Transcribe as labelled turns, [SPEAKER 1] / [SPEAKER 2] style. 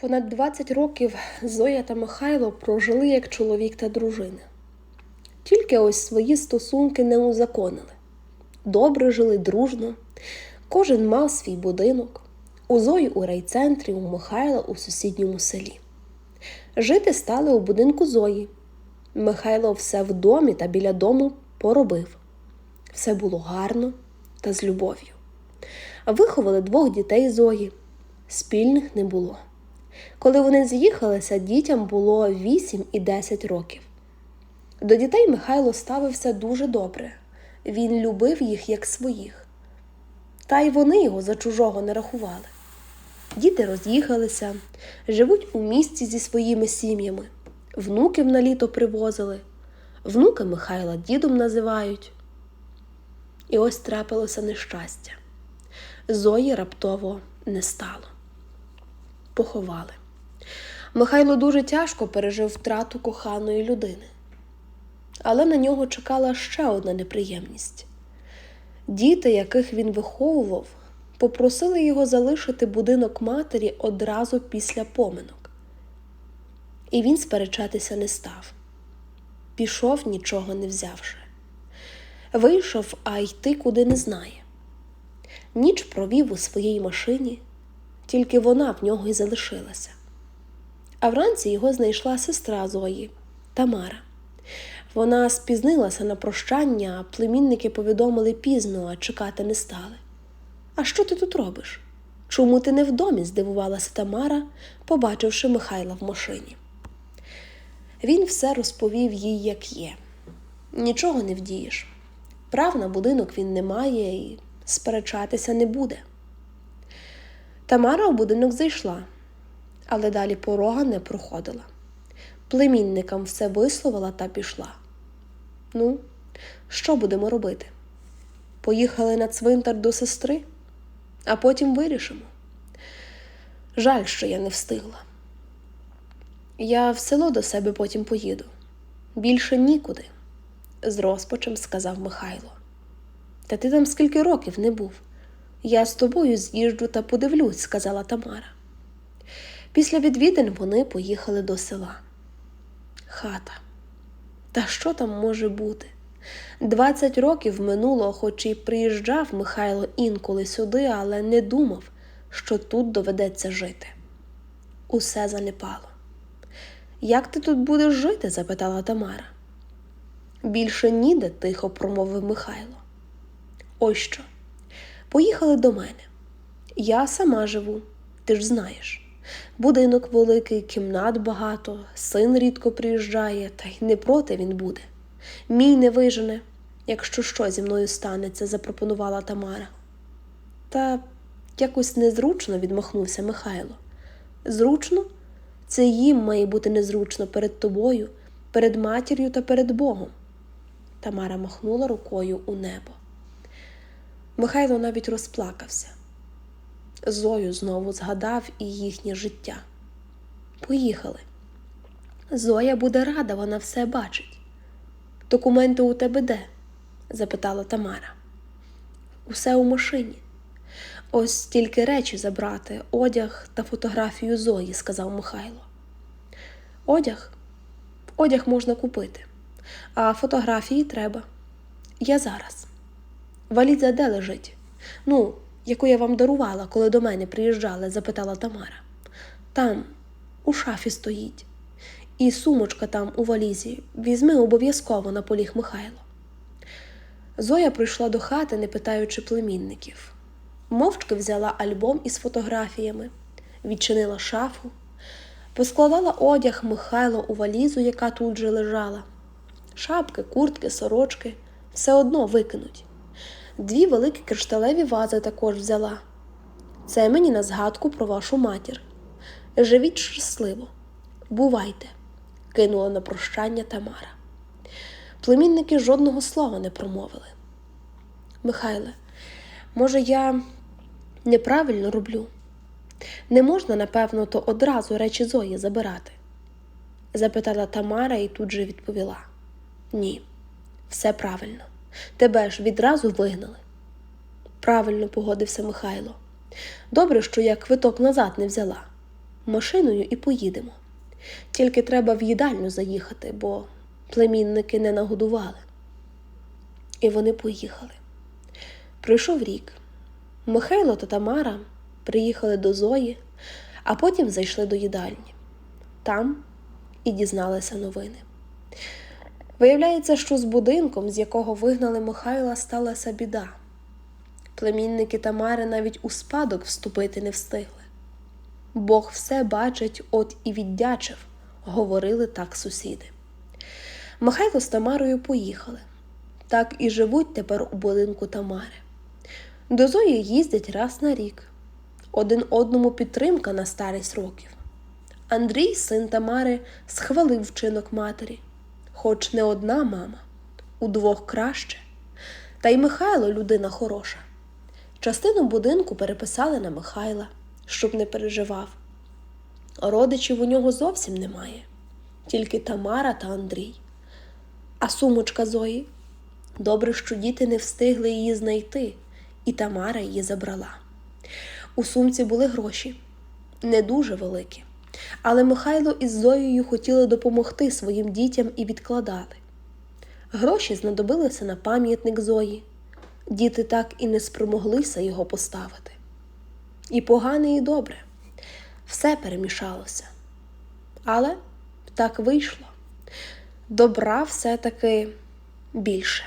[SPEAKER 1] Понад 20 років Зоя та Михайло прожили як чоловік та дружина. Тільки ось свої стосунки не узаконили. Добре жили дружно, кожен мав свій будинок, у Зої у райцентрі, у Михайла у сусідньому селі. Жити стали у будинку Зої. Михайло все в домі та біля дому поробив. Все було гарно та з любов'ю. Виховали двох дітей Зої. Спільних не було. Коли вони з'їхалися, дітям було 8 і 10 років. До дітей Михайло ставився дуже добре. Він любив їх як своїх. Та й вони його за чужого не рахували. Діти роз'їхалися, живуть у місті зі своїми сім'ями, внуків на літо привозили, внуки Михайла дідом називають. І ось трапилося нещастя. Зої раптово не стало. Поховали. Михайло дуже тяжко пережив втрату коханої людини. Але на нього чекала ще одна неприємність. Діти, яких він виховував, попросили його залишити будинок матері одразу після поминок. І він сперечатися не став. Пішов, нічого не взявши. Вийшов, а йти куди не знає. Ніч провів у своїй машині, тільки вона в нього й залишилася. А вранці його знайшла сестра Зої Тамара. Вона спізнилася на прощання, а племінники повідомили пізно, а чекати не стали. А що ти тут робиш? Чому ти не в домі? здивувалася Тамара, побачивши Михайла в машині. Він все розповів їй, як є. Нічого не вдієш. Прав на будинок він не має і сперечатися не буде. Тамара у будинок зайшла, але далі порога не проходила. Племінникам все висловила та пішла. Ну, що будемо робити? Поїхали на цвинтар до сестри, а потім вирішимо. Жаль, що я не встигла. Я в село до себе потім поїду. Більше нікуди, з розпачем сказав Михайло. Та ти там скільки років не був. Я з тобою з'їжджу та подивлюсь, сказала Тамара. Після відвідин вони поїхали до села. Хата. Та що там може бути? Двадцять років минуло, хоч і приїжджав Михайло інколи сюди, але не думав, що тут доведеться жити. Усе занепало. Як ти тут будеш жити? запитала Тамара. Більше ніде, тихо промовив Михайло. Ось що. Поїхали до мене. Я сама живу, ти ж знаєш. Будинок великий, кімнат багато, син рідко приїжджає, та й не проти він буде. Мій не вижене, якщо що зі мною станеться, запропонувала Тамара. Та якось незручно відмахнувся Михайло. Зручно? Це їм має бути незручно перед тобою, перед матір'ю та перед Богом. Тамара махнула рукою у небо. Михайло навіть розплакався. Зою знову згадав і їхнє життя. Поїхали. Зоя буде рада, вона все бачить. Документи у тебе де? запитала Тамара. Усе у машині. Ось тільки речі забрати, одяг та фотографію Зої, сказав Михайло. Одяг? Одяг можна купити, а фотографії треба. Я зараз. Валіза де лежить? Ну, яку я вам дарувала, коли до мене приїжджали? запитала Тамара. Там, у шафі стоїть. І сумочка там у валізі. Візьми обов'язково наполіг Михайло. Зоя прийшла до хати, не питаючи племінників. Мовчки взяла альбом із фотографіями, відчинила шафу, поскладала одяг Михайло у валізу, яка тут же лежала. Шапки, куртки, сорочки все одно викинуть. Дві великі кришталеві вази також взяла. Це мені на згадку про вашу матір. Живіть щасливо, бувайте, кинула на прощання Тамара. Племінники жодного слова не промовили. Михайле, може, я неправильно роблю? Не можна, напевно, то одразу речі Зої забирати? запитала Тамара і тут же відповіла: Ні, все правильно. Тебе ж відразу вигнали. Правильно погодився Михайло. Добре, що я квиток назад не взяла. машиною і поїдемо. Тільки треба в їдальню заїхати, бо племінники не нагодували. І вони поїхали. Пройшов рік. Михайло та Тамара приїхали до Зої, а потім зайшли до їдальні. Там і дізналися новини. Виявляється, що з будинком, з якого вигнали Михайла, сталася біда. Племінники Тамари навіть у спадок вступити не встигли. Бог все бачить, от і віддячив, говорили так сусіди. Михайло з Тамарою поїхали. Так і живуть тепер у будинку Тамари. До Зої їздять раз на рік. Один одному підтримка на старість років. Андрій, син Тамари, схвалив вчинок матері, хоч не одна мама, удвох краще. Та й Михайло людина хороша. Частину будинку переписали на Михайла, щоб не переживав. Родичів у нього зовсім немає, тільки Тамара та Андрій. А сумочка Зої добре, що діти не встигли її знайти, і Тамара її забрала. У сумці були гроші, не дуже великі, але Михайло із Зоєю хотіли допомогти своїм дітям і відкладали. Гроші знадобилися на пам'ятник Зої. Діти так і не спромоглися його поставити. І погане, і добре. Все перемішалося. Але так вийшло. Добра все-таки більше.